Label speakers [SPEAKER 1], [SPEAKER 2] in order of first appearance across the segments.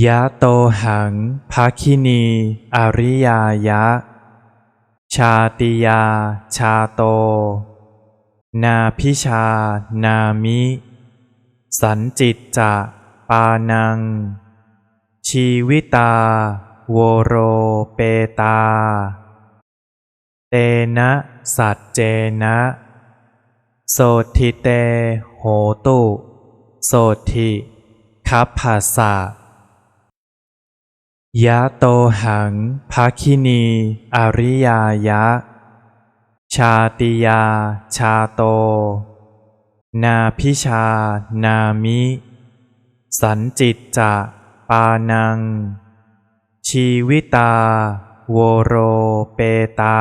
[SPEAKER 1] ยะโตหังภาคินี อริยายะ ชาติยา ชาโต นาพิชา นามิ สันจิตจะ ปานัง ชีวิตา โวโรเปตา เตนะ สัจเจนะ โสทิเต โหตุ โสทิคัพภาสะ ยะโตหังภาคินี อริยายะ ชาติยา ชาโต นาพิชา นามิ สันจิตจะ ปานัง ชีวิตา โวโรเปตา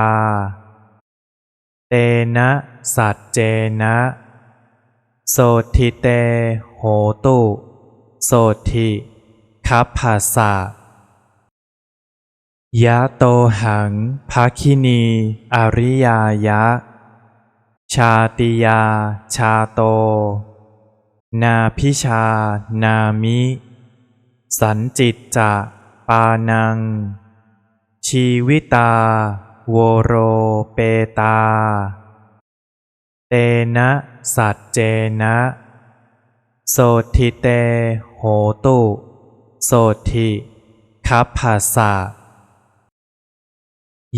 [SPEAKER 1] เตนะ สัจเจนะ โสทิเต โหตุ โสทิคัพภาสะ ยะโตหังภาคินี อริยายะ ชาติยา ชาโต นาพิชา นามิ สันจิตจะ ปานัง ชีวิตา โวโรเปตา เตนะ สัจเจนะ โสทิเต โหตุ โสทิคัพภาสะ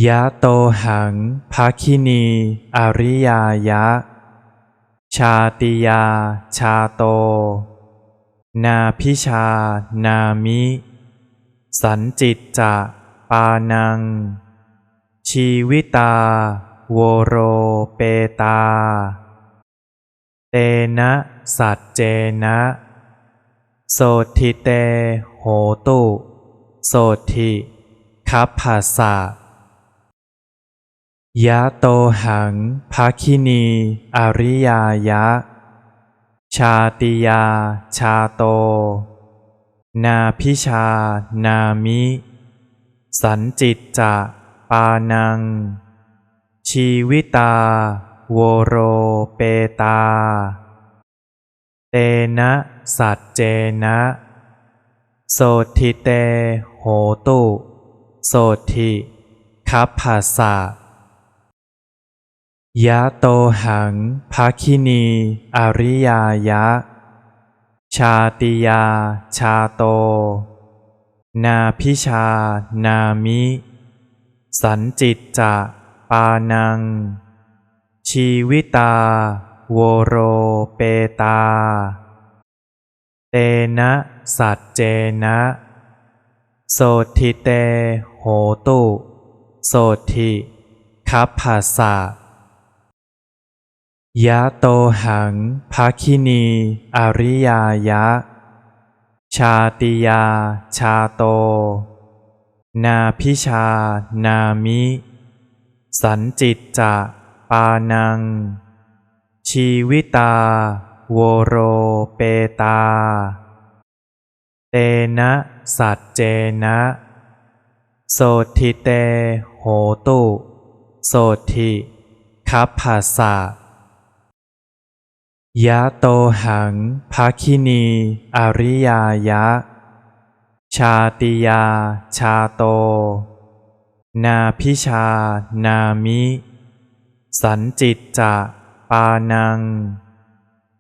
[SPEAKER 1] ยะโตหังภาคินี อริยายะ ชาติยา ชาโต นาพิชา นามิ สันจิตจะ ปานัง ชีวิตา โวโรเปตา เตนะ สัจเจนะ โสทิเต โหตุ โสทิคัพภาสะ ยะโตหังภาคินี อริยายะ ชาติยา ชาโต นาพิชา นามิ สันจิตจะ ปานัง ชีวิตา โวโรเปตา เตนะ สัจเจนะ โสทิเต โหตุ โสทิคัพภาสะ ยะโตหังภาคินี อริยายะ ชาติยา ชาโต นาพิชา นามิ สันจิตจะ ปานัง ชีวิตา โวโรเปตา เตนะ สัจเจนะ โสทิเต โหตุ โสทิคัพภาสะ ยะโตหังภาคินี อริยายะ ชาติยา ชาโต นาพิชา นามิ สันจิตจะ ปานัง ชีวิตา โวโรเปตา เตนะ สัจเจนะ โสทิเต โหตุ โสทิคัพภาสะ ยะโตหังภาคินี อริยายะ ชาติยา ชาโต นาพิชา นามิ สันจิตจะ ปานัง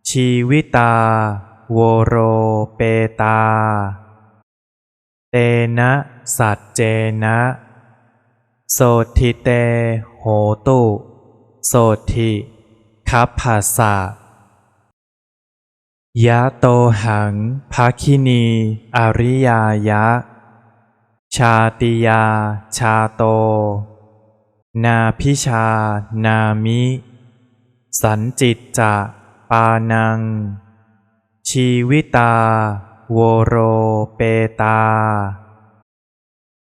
[SPEAKER 1] ชีวิตา โวโรเปตา เตนะ สัจเจนะ โสทิเต โหตุ โสทิคัพภาสะ ยะโตหังภาคินี อริยายะ ชาติยา ชาโต นาพิชา นามิ สันจิตจะ ปานัง ชีวิตา โวโรเปตา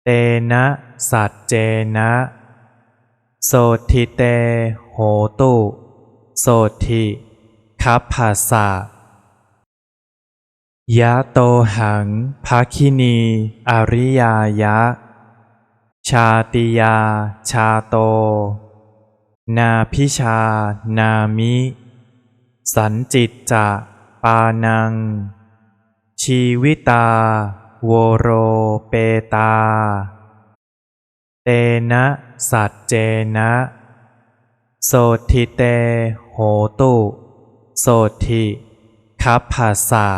[SPEAKER 1] เตนะ สัจเจนะ โสทิเต โหตุ โสทิคัพภาสะ ยะโตหังภาคินี อริยายะ ชาติยา ชาโต นาพิชา นามิ สันจิตจะ ปานัง ชีวิตา โวโรเปตา เตนะ สัจเจนะ โสทิเต โหตุ โสทิคัพภาสะ